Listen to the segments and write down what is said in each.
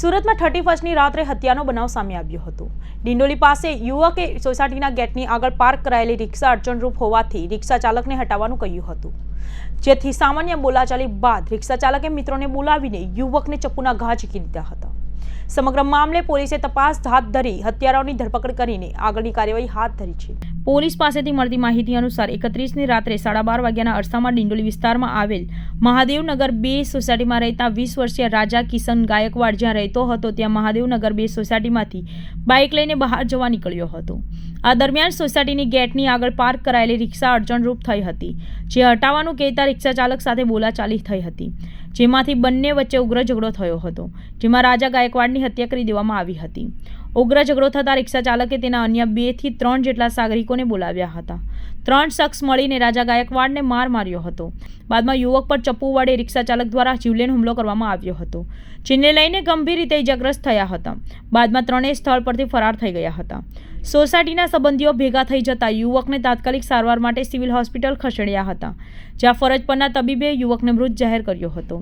સુરતમાં થર્ટી ફર્સ્ટની રાત્રે હત્યાનો બનાવ સામે આવ્યો હતો. ડિંડોલી પાસે યુવકે સોસાયટીના ગેટની આગળ પાર્ક કરાયેલી રિક્ષા અડચણરૂપ હોવાથી રિક્ષા ચાલકને હટાવવાનું કહ્યું હતું. જેથી સામાન્ય બોલાચાલી બાદ રિક્ષા ચાલકે મિત્રોને બોલાવીને યુવકને ચપ્પુના ઘા ઝીકી દીધા હતા. સમગ્ર મામલે પોલીસે તપાસ હાથ ધરી હત્યારાઓની ધરપકડ કરીને આગળની કાર્યવાહી હાથ ધરી છે. પોલીસ પાસેથી મળતી માહિતી અનુસાર એકત્રીસની રાત્રે સાડા બાર વાગ્યાના અરસામાં ડિંડોલી વિસ્તારમાં આવેલ મહાદેવનગર બે સોસાયટીમાં રહેતા વીસ વર્ષીય રાજા કિશન ગાયકવાડ જ્યાં રહેતો હતો, ત્યાં મહાદેવનગર બે સોસાયટીમાંથી બાઇક લઈને બહાર જવા નીકળ્યો હતો. આ દરમિયાન સોસાયટીની ગેટની આગળ પાર્ક કરાયેલી રિક્ષા અડચણરૂપ થઈ હતી, જે હટાવવાનું કહેતા રિક્ષા ચાલક સાથે બોલાચાલી થઈ હતી. જેમાંથી બંને વચ્ચે ઉગ્ર ઝઘડો થયો હતો, જેમાં રાજા ગાયકવાડની હત્યા કરી દેવામાં આવી હતી. ઉગ્ર ઝઘડો થતાં રિક્ષા ચાલકે તેના અન્ય બેથી ત્રણ જેટલા સાગરિકોને બોલાવ્યા હતા. ત્રણ શખ્સ મળીને રાજા ગાયકવાડને માર માર્યો હતો. બાદમાં યુવક પર ચપ્પુ વડે રિક્ષા ચાલક દ્વારા જીવલેણ હુમલો કરવામાં આવ્યો હતો, જેને લઈને ગંભીર રીતે ઇજાગ્રસ્ત થયા હતા. બાદમાં ત્રણેય સ્થળ પરથી ફરાર થઈ ગયા હતા. સોસાયટીના સંબંધીઓ ભેગા થઈ જતા યુવકને તાત્કાલિક સારવાર માટે સિવિલ હોસ્પિટલ ખસેડ્યા હતા, જ્યાં ફરજ પરના તબીબે યુવકને મૃત જાહેર કર્યો હતો.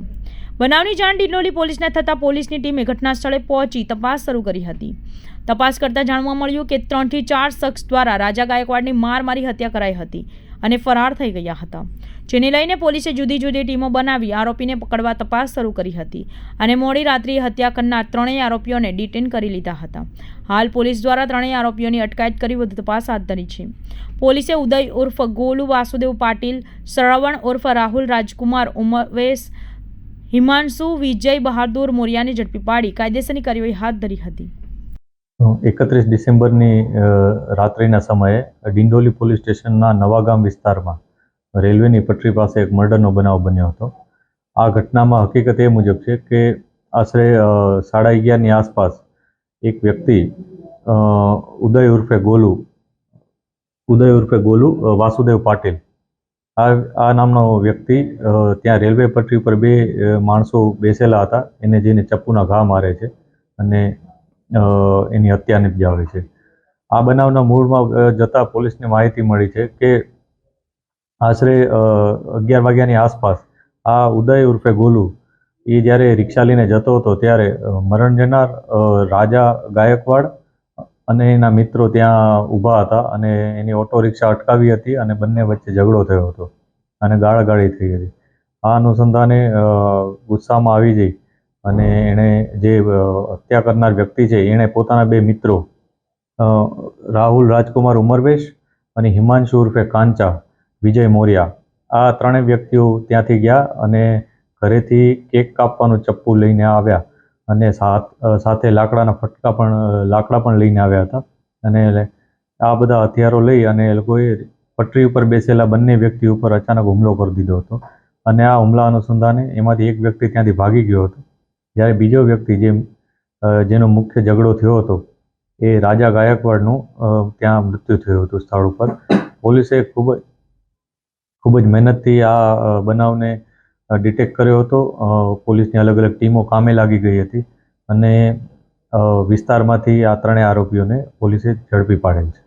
બનાવની જાણ ડિંડોલી પોલીસને થતાં પોલીસની ટીમે ઘટના સ્થળે પહોંચી તપાસ શરૂ કરી હતી. તપાસ કરતાં જાણવા મળ્યું કે ત્રણથી ચાર શખ્સ દ્વારા રાજા ગાયકવાડની માર મારી હત્યા કરાઈ હતી. અને ફરાર થઈ ગયા હતા. જેને લઈને પોલીસે જુદી જુદી ટીમો બનાવી આરોપીને પકડવા તપાસ શરૂ કરી હતી અને મોડી રાત્રિએ હત્યા કરનાર ત્રણેય આરોપીઓને ડિટેન કરી લીધા હતા. હાલ પોલીસ દ્વારા ત્રણેય આરોપીઓની અટકાયત કરી વધુ તપાસ હાથ ધરી છે. પોલીસે ઉદય ઉર્ફ ગોલુ વાસુદેવ પાટીલ, શ્રવણ ઉર્ફ રાહુલ રાજકુમાર, ઉમવેશ, હિમાંશુ, વિજય બહાદુર મોરિયાને ઝડપી પાડી કાયદેસરની કાર્યવાહી હાથ ધરી હતી. એકત્રીસ ડિસેમ્બરની રાત્રિના સમયે ડિંડોલી પોલીસ સ્ટેશનના નવાગામ વિસ્તારમાં રેલવેની પટરી પાસે એક મર્ડરનો બનાવ બન્યો હતો. આ ઘટનામાં હકીકત એ મુજબ છે કે આશરે સાડા અગિયારની આસપાસ એક વ્યક્તિ ઉદય ઉર્ફે ગોલુ, ઉદય ઉર્ફે ગોલુ વાસુદેવ પાટીલ, આ આ નામનો વ્યક્તિ ત્યાં રેલવે પટરી પર બે માણસો બેસેલા હતા. એને જઈને ચપ્પુના ઘા મારે છે અને એની હત્યા નિપજાવે છે. આ બનાવના મૂળમાં જતા પોલીસને માહિતી મળી છે કે આશરે અગિયાર વાગ્યાની આસપાસ આ ઉદય ઉર્ફે ગોલુ, એ જ્યારે રિક્ષા લઈને જતો હતો ત્યારે મરણ જનાર રાજા ગાયકવાડ અને એના મિત્રો ત્યાં ઊભા હતા અને એની ઓટો રિક્ષા અટકાવી હતી અને બંને વચ્ચે ઝઘડો થયો હતો અને ગાળાગાળી થઈ હતી. આ અનુસંધાને ગુસ્સામાં આવી જઈ અને એણે જે હત્યા કરનાર વ્યક્તિ છે, એણે પોતાના બે મિત્રો રાહુલ રાજકુમાર ઉમરવેશ અને હિમાંશુ ઉર્ફે કાંચા, વિજય મોર્યા, આ ત્રણેય વ્યક્તિઓ ત્યાંથી ગયા અને ઘરેથી કેક કાપવાનું ચપ્પુ લઈને આવ્યા અને સાથ સાથે લાકડાના ફટકા પણ લાકડા પણ લઈને આવ્યા હતા. અને આ બધા હથિયારો લઈ અને એ લોકોએ પટરી ઉપર બેસેલા બંને વ્યક્તિ ઉપર અચાનક હુમલો કરી દીધો હતો. અને આ હુમલા અનુસંધાને એમાંથી એક વ્યક્તિ ત્યાંથી ભાગી ગયો હતો. જ્યારે બીજો વ્યક્તિ જે જેનો મુખ્ય ઝઘડો થયો હતો, એ રાજા ગાયકવાડનું ત્યાં મૃત્યુ થયું હતું સ્થળ ઉપર. પોલીસે ખૂબ ખૂબ જ મહેનતથી આ બનાવને ડિટેક્ટ કર્યો હતો. પોલીસની અલગ અલગ ટીમો કામે લાગી ગઈ હતી અને વિસ્તારમાંથી આ ત્રણેય આરોપીઓને પોલીસે ઝડપી પાડેલ છે.